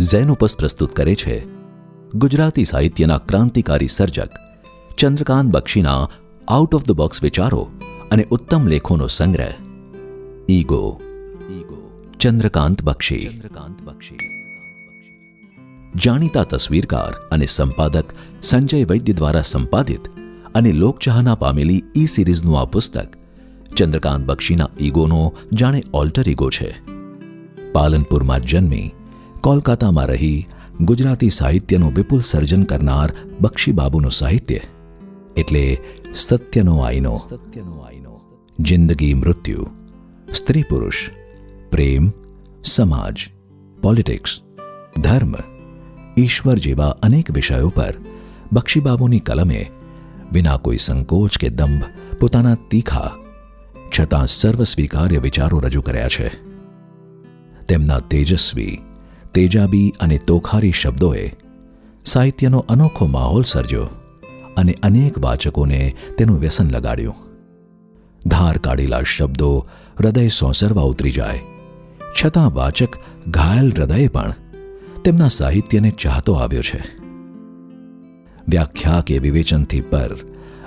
Xenopus પ્રસ્તુત કરે છે. ગુજરાતી સાહિત્યના ક્રાંતિકારી સર્જક ચંદ્રકાંત બક્ષીના આઉટ ઓફ ધ બોક્સ વિચારો અને ઉત્તમ લેખોનો સંગ્રહ. ઈગો ચંદ્રકાંત બક્ષી. ચંદ્રકાંત બક્ષી. જાણીતા તસવીરકાર અને સંપાદક સંજય વૈદ્ય દ્વારા સંપાદિત અને લોકચાહના પામેલી ઈ સિરીઝનું આ પુસ્તક ચંદ્રકાંત બક્ષીના ઈગોનો જાણે ઓલ્ટર ઈગો છે. પાલનપુરમાં જન્મી કોલકાતામાં રહી ગુજરાતી સાહિત્યનું વિપુલ સર્જન કરનાર બક્ષીબાબુનું સાહિત્ય, એટલે સત્યનો આઈનો. સત્યનો આઈનો જિંદગી મૃત્યુ, સ્ત્રી પુરુષ, પ્રેમ, સમાજ, પોલિટિક્સ, ધર્મ, ઈશ્વર જેવા અનેક વિષયો પર બક્ષીબાબુની કલમે વિના કોઈ સંકોચ કે દંભ પોતાના તીખા છતાં સર્વ સ્વીકાર્ય વિચારો રજૂ કર્યા છે. તેમના તેજસ્વી તેજાબી અને તોખારી શબ્દોએ સાહિત્યનો અનોખો માહોલ સર્જ્યો અને અનેક વાચકોને તેનું વ્યસન લગાડ્યું. ધાર કાઢેલા શબ્દો હૃદય સોંસરવા ઉતરી જાય. છતાં વાચક ઘાયલ હૃદયે પણ તેમના સાહિત્યને ચાહતો આવ્યો છે. વ્યાખ્યા કે વિવેચનથી પર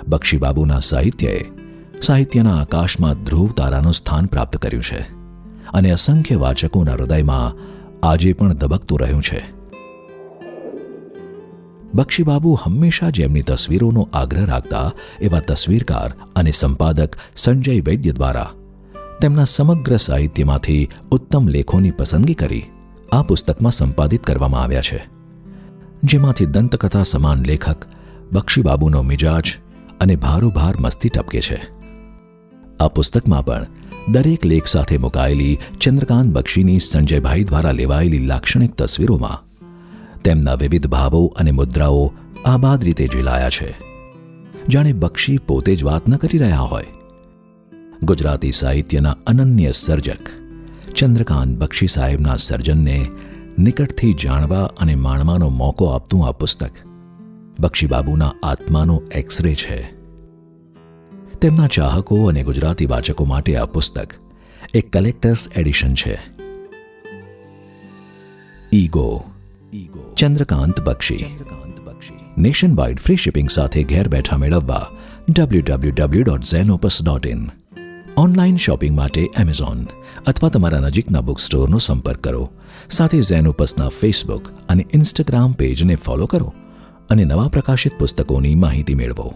બક્ષીબાબુના સાહિત્યએ સાહિત્યના આકાશમાં ધ્રુવ તારાનું સ્થાન પ્રાપ્ત કર્યું છે અને અસંખ્ય વાચકોના હૃદયમાં આજે પણ ધબકતું રહ્યું છે. બક્ષીબાબુ હંમેશા જેમની તસવીરોનો આગ્રહ રાખતા એવા તસવીરકાર અને સંપાદક સંજય વૈદ્ય દ્વારા તેમના સમગ્ર સાહિત્યમાંથી ઉત્તમ લેખોની પસંદગી કરી આ પુસ્તકમાં સંપાદિત કરવામાં આવ્યા છે. જેમાંથી દંતકથા સમાન લેખક, બક્ષીબાબુનો મિજાજ અને ભારોભાર મસ્તી ટપકે છે. આ પુસ્તકમાં પણ દરેક લેખ સાથે મુકાયેલી ચંદ્રકાંત બક્ષીની સંજયભાઈ દ્વારા લેવાયેલી લાક્ષણિક તસવીરોમાં તેમના વિવિધ ભાવો અને મુદ્રાઓ આબાદ રીતે ઝીલાયા છે. જાણે બક્ષી પોતે જ વાત ન કરી રહ્યા હોય. ગુજરાતી સાહિત્યના અનન્ય સર્જક ચંદ્રકાંત બક્ષી સાહેબના સર્જનને નિકટથી જાણવા અને માણવાનો મોકો આપતું આ પુસ્તક બક્ષીબાબુના આત્માનો એક્સરે છે. તેમના ચાહકો અને ગુજરાતી વાચકો માટે આ પુસ્તક એક કલેક્ટર્સ એડિશન છે. Ego. Chandrakant Bakshi. Nationwide free shipping સાથે ઘેર બેઠા મેળવવા ડબલ્યુ ઓનલાઈન શોપિંગ માટે એમેઝોન અથવા તમારા નજીકના બુક સ્ટોરનો સંપર્ક કરો. સાથે ઝેનોપસના ફેસબુક અને ઇન્સ્ટાગ્રામ પેજને ફોલો કરો અને નવા પ્રકાશિત પુસ્તકોની માહિતી મેળવો.